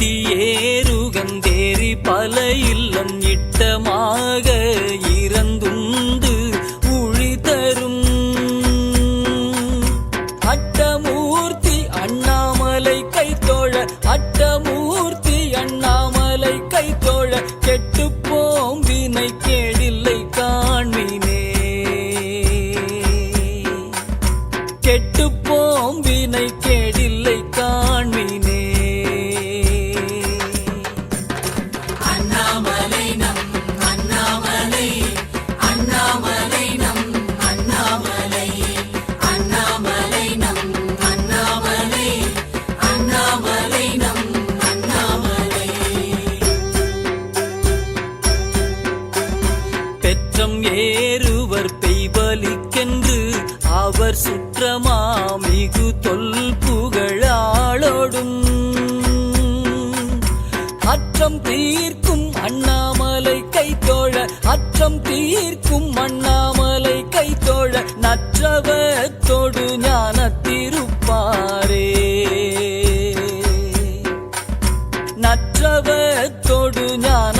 கட்டி ஏறுகந்தேறி பல இல்லம் இட்டமாக இறந்துண்டு சுற்றமாமிகு தொல் புகழாளோடும். அற்றம் தீர்க்கும் அண்ணாமலை கைத்தோழ அற்றம் தீர்க்கும் அண்ணாமலை கைத்தோழ நற்றவத்தோடு ஞான திருப்பாரே நற்றவத்தோடு ஞான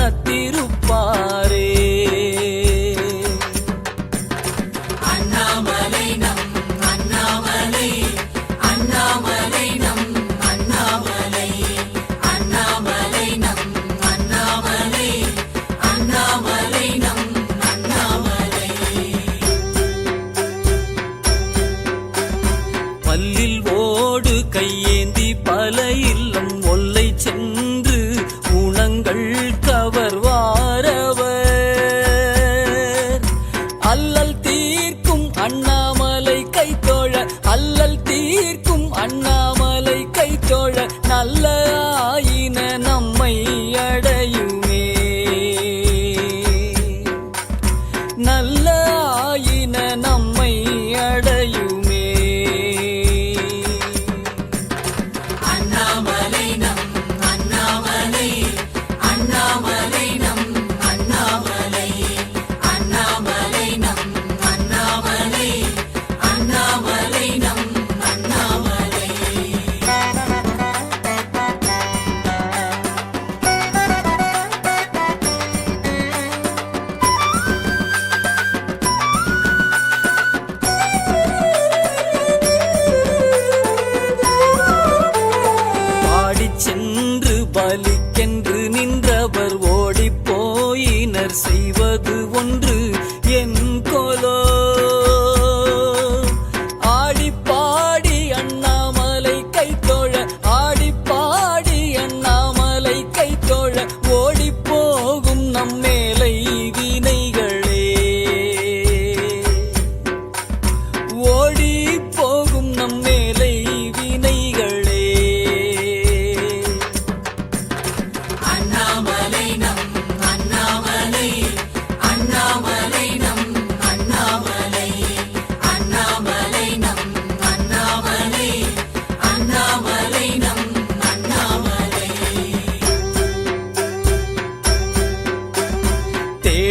See what?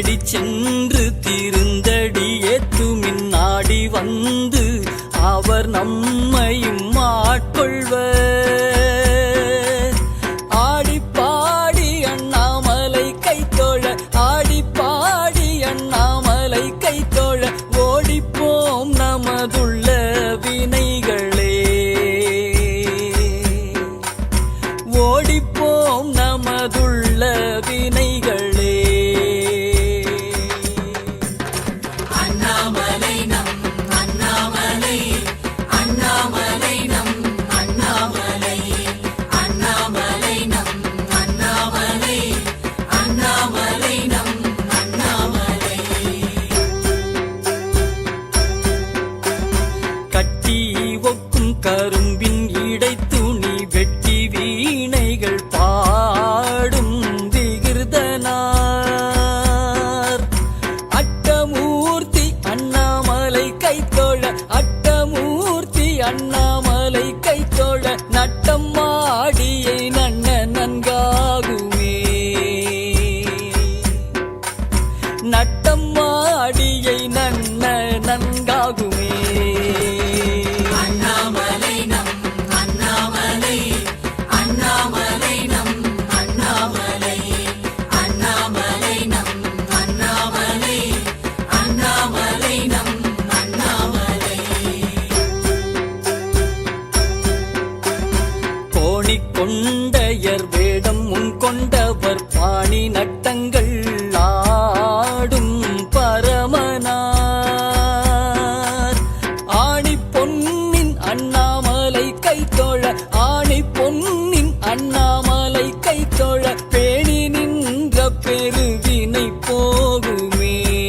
தேடி சென்று திருந்தடியே துமின் நாடி வந்து அவர் நம்ம கண்ணா கொடி கொண்டயர் வேடம் முன் கொண்டவர் பாணி நட்டங்கள் ஆடும் பரமனார். ஆணி பொன்னின் அண்ணா